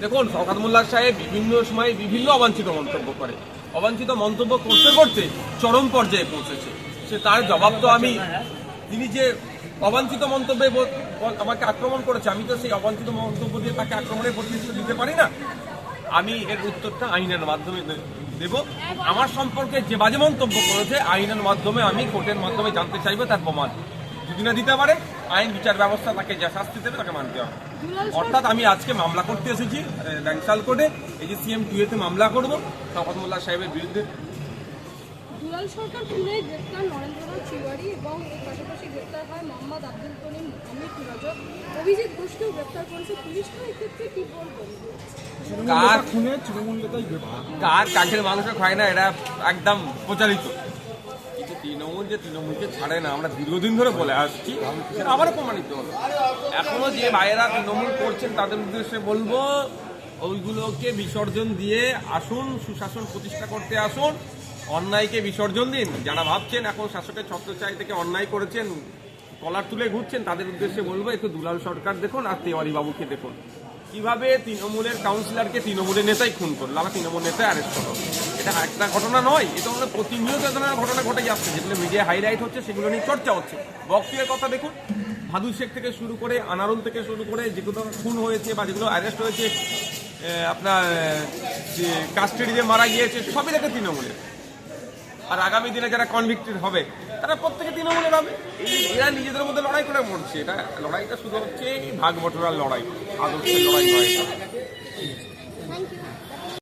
দেখুন শওকাত মোল্লা সাহেব বিভিন্ন সময় বিভিন্ন অবাঞ্ছিত মন্তব্য করে। অবাঞ্ছিত মন্তব্য করতে করতে চরম পর্যায়ে পৌঁছেছে। সে তার জবাব তো আমি, তিনি যে অবাঞ্ছিত মন্তব্যে আমাকে আক্রমণ করেছে, আমি তো সেই অবাঞ্ছিত মন্তব্য দিয়ে তাকে আক্রমণের প্রতিশ্রুতি দিতে পারি না। আমি এর উত্তরটা আইনের মাধ্যমে দেব। আমার সম্পর্কে যে বাজে মন্তব্য করেছে, আইনের মাধ্যমে আমি, কোর্টের মাধ্যমে জানতে চাইব তার প্রমাণ। যদি না দিতে পারে আইন বিচার ব্যবস্থা তাকে যা শাস্তি দেবে তাকে মানতে হবে। অর্থাৎ আমি আজকে মামলা করতে এসেছি ল্যাংসাল কোর্টে এই যে সিএম টুয়েতে মামলা করব শওকত মোল্লা সাহেবের বিরুদ্ধে। দুলাল সরকার খুনে গ্রেপ্তার নরেন্দ্রনাথ তিওয়ারি এবং এর পাশাপাশি গ্রেপ্তার হয় মোহাম্মদ আব্দুল করিম অমিত রজক অভিজিৎ ঘোষকেও গ্রেপ্তার করেছে পুলিশ তো এক্ষেত্রে কি বলবেন কার খুনে তৃণমূল নেতাই কার কাঠের মানুষের খায় না এটা একদম প্রচারিত। তৃণমূল যে তৃণমূলকে ছাড়ে না, আমরা দীর্ঘদিন ধরে বলে আসছি আবারও প্রমাণিত হলো এখনও যে ভাইয়েরা তৃণমূল করছেন, তাদের উদ্দেশ্যে বলব, ওইগুলোকে বিসর্জন দিয়ে আসুন, সুশাসন প্রতিষ্ঠা করতে আসুন, অন্যায়কে বিসর্জন দিন। যারা ভাবছেন এখন শাসকের ছত্রচাই থেকে অন্যায় করেছেন, কলার তুলে ঘুরছেন, তাদের উদ্দেশ্যে বলব, একটু দুলাল সরকার দেখুন আর তেওয়ারি বাবুকে দেখুন। কীভাবে তৃণমূলের কাউন্সিলরকে তৃণমূলের নেতাই খুন করল? আবার তৃণমূল নেতাই অ্যারেস্ট করল এটা একটা ঘটনা নয়, এটা হলো প্রতিনিয়ত ধরনের ঘটনা ঘটে যাচ্ছে। যেগুলো মিডিয়া হাইলাইট হচ্ছে, সেগুলো নিয়ে চর্চা হচ্ছে। বক্তব্যের কথা দেখুন, ভাদু শেখ থেকে শুরু করে, আনারুল থেকে শুরু করে যেগুলো খুন হয়েছে বা যেগুলো অ্যারেস্ট হয়েছে আপনার কাস্টাডিতে মারা গিয়েছে, সবই দেখে তৃণমূলের। আর আগামী দিনে যারা কনভিক্টেড হবে, তারা প্রত্যেকে তৃণমূলের হবে এরা নিজেদের মধ্যে লড়াই করে মরছে, এটা লড়াইটা শুধু হচ্ছে ভাগ বটরার লড়াই আদর্শের লড়াই ইউ